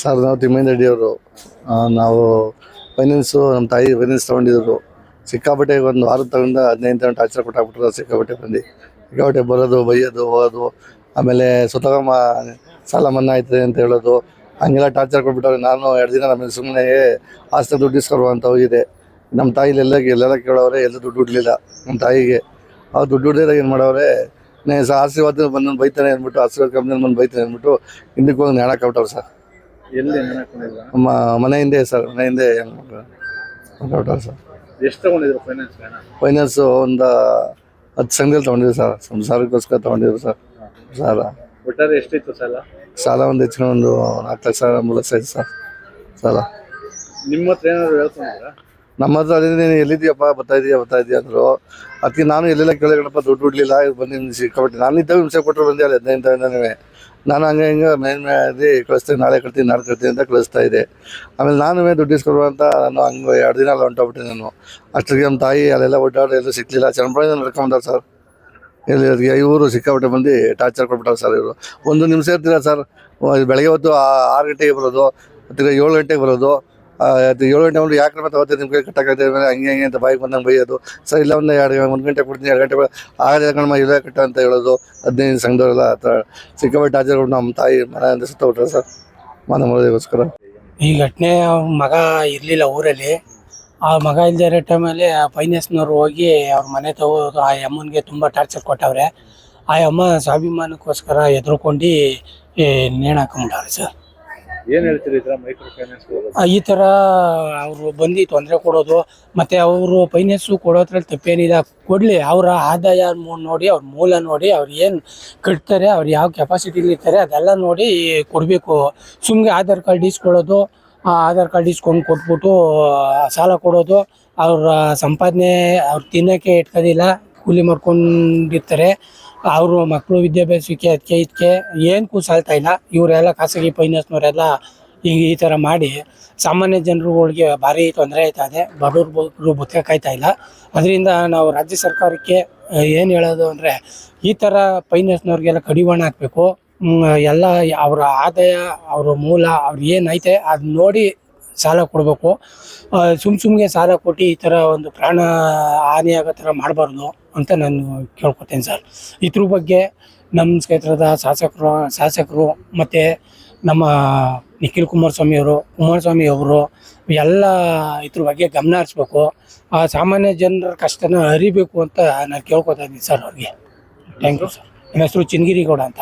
Sir ನಾವು ತಿಮ್ಮಯ್ಯ ರೆಡ್ಡಿಯವರು ನಾವು finance ನಮ್ಮ ತಾಯಿ ಫೈನಾನ್ಸ್ ತೊಗೊಂಡಿದ್ರು. ಸಿಕ್ಕಾಪಟ್ಟೆ ಒಂದು ವಾರ ತಗೊಂಡ ಹದಿನೈದು ತಗೊಂಡು ಟಾರ್ಚರ್ ಕೊಟ್ಟಾಕ್ಬಿಟ್ರು ಸಿಕ್ಕಾಪಟ್ಟೆ ಬಂದು ಸಿಕ್ಕಾಪಟ್ಟೆ ಬರೋದು, ಬೈಯೋದು, ಹೋಗೋದು, ಆಮೇಲೆ ಸ್ವತಃ ಸಾಲ ಮನ್ನಾ ಆಯ್ತದೆ ಅಂತ ಹೇಳೋದು. ಹಂಗೆಲ್ಲ ಟಾರ್ಚರ್ ಕೊಟ್ಬಿಟ್ಟವ್ರೆ. ನಾನು ಎರಡು ದಿನ ನಮ್ಮ ಸುಮ್ಮನೆ ಆಸ್ತಿ ದುಡ್ಡು ಇಸ್ಕೊರುವ ಅಂತ ಹೋಗಿದೆ. ನಮ್ಮ ತಾಯಿಲಿ ಎಲ್ಲ, ಎಲ್ಲೆಲ್ಲ ಕೇಳೋರೆ ಎಲ್ಲ ದುಡ್ಡು ಇಡಲಿಲ್ಲ ನಮ್ಮ ತಾಯಿಗೆ. ಅವ್ರು ದುಡ್ಡು ಹಿಡಿದಾಗ ಏನು ಮಾಡೋರೆ ನೇ ಸರ್ ಆಶೀರ್ವಾದ ಬಂದು ಬೈತಾನೆ ಅಂದ್ಬಿಟ್ಟು, ಆಶೀರ್ವಾದ ಕಂಪ್ನಿ ಬಂದು ಬೈತಾನೆ ಅಂದ್ಬಿಟ್ಟು, ಹಿಂದಕ್ಕೆ ಹೋಗಿ ನೇಣಕ್ಕೆ ಕೊಟ್ಟವ್ರು ಸರ್. ಎಲ್ಲಿ ನಮ್ಮ ಮನೆ ಹಿಂದೆ ಸರ್ ಮನೆ ಹಿಂದೆ ಹೊರಟವ್ರು ಸರ್. ಎಷ್ಟು ತಗೊಂಡಿದ್ರು ಫೈನಾನ್ಸ್ ಹಣ? ಫೈನಾನ್ಸು ಒಂದು ಹತ್ತು ಸಂಘದಲ್ಲಿ ತಗೊಂಡಿದ್ರು ಸರ್. ಸಂಸಾರಕ್ಕೋಸ್ಕರ ತಗೊಂಡಿದ್ರು ಸರ್. ಸಾಲ. ಒಟ್ಟಾರೆ ಎಷ್ಟಿತ್ತು ಸಾಲ? ಸಾಲ ಒಂದು ಹೆಚ್ಚಿನ ಒಂದು ನಾಲ್ಕು ಲಕ್ಷ ಮೂರು ಲಕ್ಷ ಐತೆ ಸರ್. ಸಾಲ. ನಿಮ್ಮ ಹತ್ರ ಏನಾದ್ರು ಹೇಳ್ಕೊಂಡಿದ್ರ ನಮ್ಮ ಹತ್ರ ಅದೇ ನೀನು ಎಲ್ಲಿದ್ದೀಯಪ್ಪ ಬರ್ತಾ ಇದೀಯಾ ಬರ್ತಾ ಇದೀಯ ಅಂದರು. ಅದಕ್ಕೆ ನಾನು ಎಲ್ಲೆಲ್ಲ ಕೇಳಿದ್ರಪ್ಪ ದುಡ್ಡು ಬಿಡಲಿಲ್ಲ ಬಂದು ಸಿಕ್ಕಾಬಿಟ್ಟು ನಾನು ಇದ್ದಾಗ ಹಿಂಸೆ ಕೊಟ್ಟರು ಬಂದೆ ಅಲ್ಲಿ ಹದಿನೈದು ನಾನು ಹಂಗೆ ಹಿಂಗೆ ಮೇನ್ ಮೇಲೆ ಕಳಿಸ್ತೀನಿ, ನಾಳೆ ಕಳ್ತೀನಿ ನಾಳೆ ಕಳ್ತೀನಿ ಅಂತ ಕಳಿಸ್ತಾ ಇದ್ದೆ. ಆಮೇಲೆ ನಾನು ದುಡ್ಡು ಇಸ್ಕೊಡುವ ಅಂತ ನಾನು ಹಂಗೆ ಎರಡು ದಿನ ಅಲ್ಲಿ ಹೊಂಟೋಗ್ಬಿಟ್ಟೆ ನಾನು. ಅಷ್ಟಕ್ಕೆ ನಮ್ಮ ತಾಯಿ ಅಲ್ಲೆಲ್ಲ ಒಡ್ಡಾಡಿ ಎಲ್ಲೂ ಸಿಕ್ಕಲಿಲ್ಲ ಚೆನ್ನಪ್ಪ ನಡ್ಕೊಂಬಂದಾರೆ ಸರ್. ಇಲ್ಲಿ ಇವರು ಸಿಕ್ಕಾಬಿಟ್ಟೆ ಬಂದು ಟಾರ್ಚರ್ ಕೊಟ್ಬಿಟ್ಟಾರೆ ಸರ್ ಇವರು. ಒಂದು ನಿಮಿಷ ಇರ್ತೀರ ಸರ್? ಬೆಳಗ್ಗೆ ಹೊತ್ತು ಆರು ಗಂಟೆಗೆ ಬರೋದು, ತಿರ್ಗಿ ಏಳು ಗಂಟೆಗೆ ಬರೋದು ಅದು ಏಳು ಗಂಟೆ ಒಂದು ಯಾಕೆ ಮತ್ತೆ ಅವತ್ತು ನಿಮ್ಮ ಕೈ ಹಂಗೆ ಹಂಗೆ ಅಂತ ಬಾಯಿಗೆ ಬಂದಂಗೆ ಬೈಯೋದು. ಸರ್ ಇಲ್ಲ ಒಂದು ಎರಡು ಒಂದು ಗಂಟೆ ಕೊಡ್ತೀನಿ, ಎರಡು ಗಂಟೆ ಆಗದೆ ಕಣಮ್ಮ ಇಲ್ಲ ಕಟ್ಟ ಅಂತ ಹೇಳೋದು, ಹದಿನೈದು ಸಂಘದವರೆಲ್ಲ ಆ ಥರ. ಸಿಕ್ಕಾಪಟ್ಟೆ ಕೊಟ್ಟು ನಮ್ಮ ತಾಯಿ ಮನೆ ಅಂತ ಸುತ್ತಬಿಟ್ರೆ ಸರ್, ಮನೆ ಮಾಡೋದಕ್ಕೋಸ್ಕರ ಈ ಘಟನೆ ಮಗ ಇರಲಿಲ್ಲ ಊರಲ್ಲಿ. ಆ ಮಗ ಇಲ್ಲದೆ ಇರೋ ಟೈಮಲ್ಲಿ ಆ ಫೈನಾನ್ಸ್ನವ್ರು ಹೋಗಿ ಅವ್ರ ಮನೆ ತಗೋದು, ಆ ಅಮ್ಮನಿಗೆ ತುಂಬ ಟಾರ್ಚರ್ ಕೊಟ್ಟವ್ರೆ. ಆ ಅಮ್ಮ ಸ್ವಾಭಿಮಾನಕ್ಕೋಸ್ಕರ ಎದುರುಕೊಂಡು ನೇಣು ಹಾಕೊಂಬಿಟ್ಟವ್ರೆ ಸರ್. ಏನ್ ಹೇಳ್ತೀರಿ ಇದ್ರ ಮೈಕ್ರೋ ಫೈನಾನ್ಸ್ ಈ ಥರ ಅವರು ಬಂದು ತೊಂದರೆ ಕೊಡೋದು, ಮತ್ತು ಅವರು ಫೈನಾನ್ಸ್ ಕೊಡೋದ್ರಲ್ಲಿ ತಪ್ಪೇನಿಲ್ಲ ಕೊಡಲಿ. ಅವರ ಆದಾಯ ನೋಡಿ, ಅವ್ರ ಮೂಲ ನೋಡಿ, ಅವ್ರು ಏನು ಕಟ್ತಾರೆ, ಅವ್ರು ಯಾವ ಕೆಪಾಸಿಟಿಲಿ ಇರ್ತಾರೆ, ಅದೆಲ್ಲ ನೋಡಿ ಕೊಡಬೇಕು. ಸುಮ್ಮನೆ ಆಧಾರ್ ಕಾರ್ಡ್ ಇಸ್ಕೊಳ್ಳೋದು ಆಧಾರ್ ಕಾರ್ಡ್ ಇಸ್ಕೊಂಡು ಕೊಟ್ಬಿಟ್ಟು ಸಾಲ ಕೊಡೋದು, ಅವ್ರ ಸಂಪಾದನೆ ಅವ್ರು ತಿನ್ನೋಕ್ಕೆ ಇಟ್ಕೋದಿಲ್ಲ ಕೂಲಿ ಮಾಡ್ಕೊಂಡಿರ್ತಾರೆ. ಅವರು ಮಕ್ಕಳು ವಿದ್ಯಾಭ್ಯಾಸಕ್ಕೆ ಅದಕ್ಕೆ ಇದಕ್ಕೆ ಏನಕ್ಕೂ ಸಾಲ್ತಾ ಇಲ್ಲ. ಇವರೆಲ್ಲ ಖಾಸಗಿ ಫೈನಾನ್ಸ್ನವರೆಲ್ಲ ಈಗ ಈ ಥರ ಮಾಡಿ ಸಾಮಾನ್ಯ ಜನರುಗಳಿಗೆ ಭಾರಿ ತೊಂದರೆ ಆಯ್ತಾ ಇದೆ. ಬಡವರು ಬದುಕಾಯ್ತಾ ಇಲ್ಲ. ಅದರಿಂದ ನಾವು ರಾಜ್ಯ ಸರ್ಕಾರಕ್ಕೆ ಏನು ಹೇಳೋದು ಅಂದರೆ ಈ ಥರ ಫೈನಾನ್ಸ್ನವ್ರಿಗೆಲ್ಲ ಕಡಿವಾಣ ಹಾಕಬೇಕು. ಎಲ್ಲ ಅವರ ಆದಾಯ, ಅವರ ಮೂಲ, ಅವ್ರು ಏನೈತೆ ಅದು ನೋಡಿ ಸಾಲ ಕೊಡಬೇಕು. ಸುಮ್ಮ ಸುಮ್ಮನೆ ಸಾಲ ಕೊಟ್ಟು ಈ ಥರ ಒಂದು ಪ್ರಾಣ ಹಾನಿಯಾಗೋ ಥರ ಮಾಡಬಾರ್ದು. ಅಂತ ನಾನು ಕೇಳ್ಕೊತೀನಿ ಸರ್. ಇದ್ರ ಬಗ್ಗೆ ನಮ್ಮ ಕ್ಷೇತ್ರದ ಶಾಸಕರು ಶಾಸಕರು ಮತ್ತು ನಮ್ಮ ನಿಖಿಲ್ ಕುಮಾರಸ್ವಾಮಿ ಅವರು ಕುಮಾರಸ್ವಾಮಿ ಅವರು ಎಲ್ಲ ಇದ್ರ ಬಗ್ಗೆ ಗಮನ ಹರಿಸ್ಬೇಕು. ಆ ಸಾಮಾನ್ಯ ಜನರ ಕಷ್ಟನ ಅರಿಬೇಕು ಅಂತ ನಾನು ಕೇಳ್ಕೊತಾ ಇದ್ದೀನಿ ಸರ್ ಅವ್ರಿಗೆ. ಥ್ಯಾಂಕ್ ಯು ಸರ್ ನನ್ನ ಹೆಸರು ಚಿನ್ಗಿರಿಗೌಡ ಅಂತ.